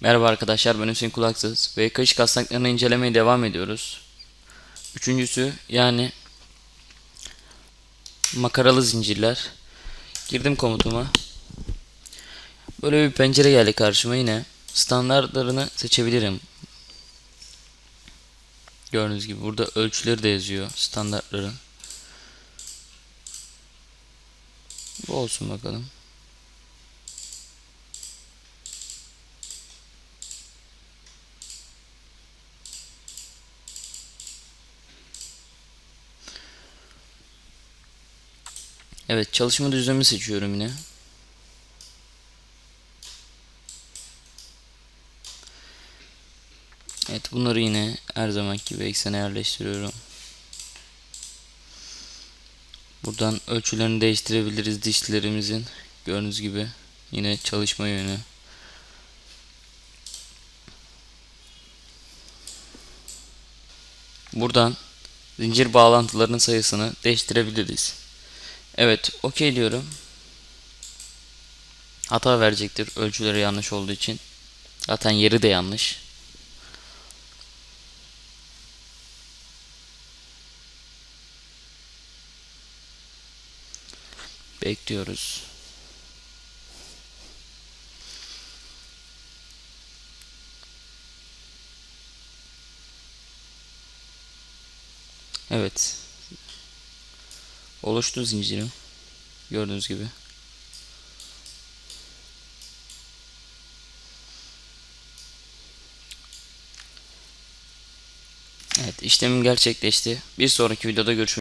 Merhaba arkadaşlar ben Hüseyin Kulaksız ve kayış kasnaklarını incelemeye devam ediyoruz. Üçüncüsü yani makaralı zincirler. Girdim komutuma. Böyle bir pencere geldi karşıma yine. Standartlarını seçebilirim. Gördüğünüz gibi burada ölçüleri de yazıyor standartların. Bu olsun bakalım. Evet çalışma düzenimi seçiyorum yine. Evet bunları yine her zamanki gibi eksene yerleştiriyorum. Buradan ölçülerini değiştirebiliriz dişlerimizin. Gördüğünüz gibi yine çalışma yönü. Buradan zincir bağlantılarının sayısını değiştirebiliriz. Evet, okey diyorum. Hata verecektir ölçüleri yanlış olduğu için. Zaten yeri de yanlış. Bekliyoruz. Evet. Oluştu zincirim. Gördüğünüz gibi. Evet işlemim gerçekleşti. Bir sonraki videoda görüşmek